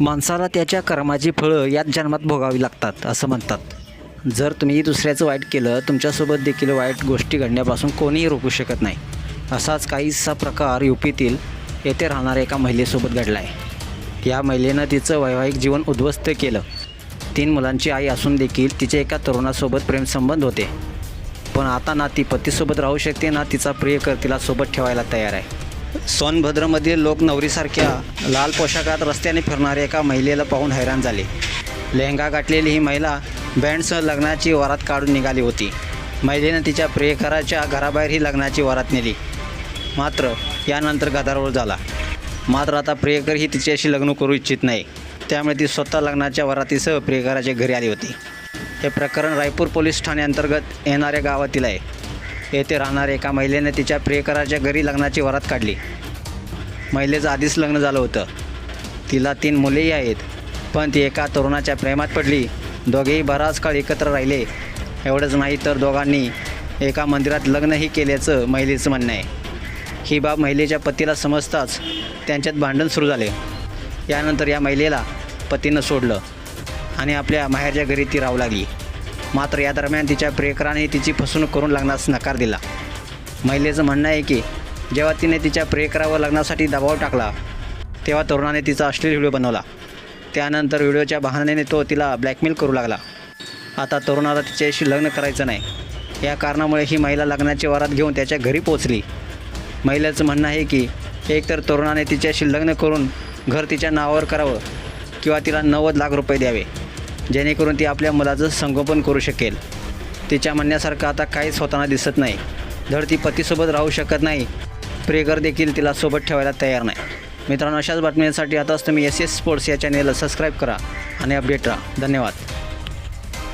माणसाला त्याच्या कर्माची फळं याच जन्मात भोगावी लागतात असं म्हणतात. जर तुम्ही दुसऱ्याचं वाईट केलं तुमच्यासोबत देखील वाईट गोष्टी घडण्यापासून कोणीही रोखू शकत नाही. असाच काहीसा प्रकार युपीतील येथे राहणाऱ्या एका महिलेसोबत घडला आहे या महिलेनं तिचं वैवाहिक जीवन उद्ध्वस्त केलं. तीन मुलांची आई असून देखील तिचे एका तरुणासोबत प्रेमसंबंध होते. पण आता ना ती पतीसोबत राहू शकते ना तिचा प्रियकर्तीला सोबत ठेवायला तयार आहे. सोनभद्रमधील लोक नवरीसारख्या लाल पोशाखात रस्त्याने फिरणाऱ्या एका महिलेला पाहून हैराण झाले. लेहंगा गाठलेली ही महिला बँडसह लग्नाची वरात काढून निघाली होती. महिलेनं तिच्या प्रियकराच्या घराबाहेर ही लग्नाची वरात नेली. मात्र यानंतर गदारोळ झाला. मात्र आता प्रियकर ही तिच्याशी लग्न करू इच्छित नाही. त्यामुळे ती स्वतः लग्नाच्या वरातीसह प्रियकराच्या घरी आली होती. हे प्रकरण रायपूर पोलीस ठाण्याअंतर्गत येणाऱ्या गावातील आहे. येथे राहणाऱ्या एका महिलेने तिच्या प्रियकराच्या घरी लग्नाची वरात काढली. महिलेचं आधीच लग्न झालं होतं. तिला तीन मुलेही आहेत पण ती एका तरुणाच्या प्रेमात पडली. दोघेही बराच काळ एकत्र राहिले. एवढंच नाही तर दोघांनी एका मंदिरात लग्नही केल्याचं महिलेचं म्हणणं आहे. ही बाब महिलेच्या पतीला समजताच त्यांच्यात भांडण सुरू झाले. यानंतर या महिलेला पतीनं सोडलं आणि आपल्या माहेरच्या घरी ती राहू लागली. मात्र या दरम्यान तिच्या प्रियकराने तिची फसवणूक करून लग्नास नकार दिला. महिलेचं म्हणणं आहे की जेव्हा तिने तिच्या प्रियकरावर लग्नासाठी दबाव टाकला तेव्हा तरुणाने तिचा अश्लील व्हिडिओ बनवला. त्यानंतर व्हिडिओच्या बहाण्याने तो तिला ब्लॅकमेल करू लागला. आता तरुणाला तिच्याशी लग्न करायचं नाही. या कारणामुळे ही महिला लग्नाची वरात घेऊन त्याच्या घरी पोचली महिलेचं म्हणणं आहे की एकतर तरुणाने तिच्याशी लग्न करून घर तिच्या नावावर करावं किंवा तिला नव्वद लाख रुपये द्यावे. जेणेकरून ती आपल्या मुलाचं संगोपन करू शकेल. तिच्या म्हणण्यासारखं आता काहीच होताना दिसत नाही. धड ती पतीसोबत राहू शकत नाही. प्रेगर देखील तिला सोबत ठेवायला तयार नाही. मित्रांनो अशाच बातम्यांसाठी आताच तुम्ही एस एस स्पोर्ट्स या चॅनेलला सबस्क्राईब करा आणि अपडेट राहा. धन्यवाद.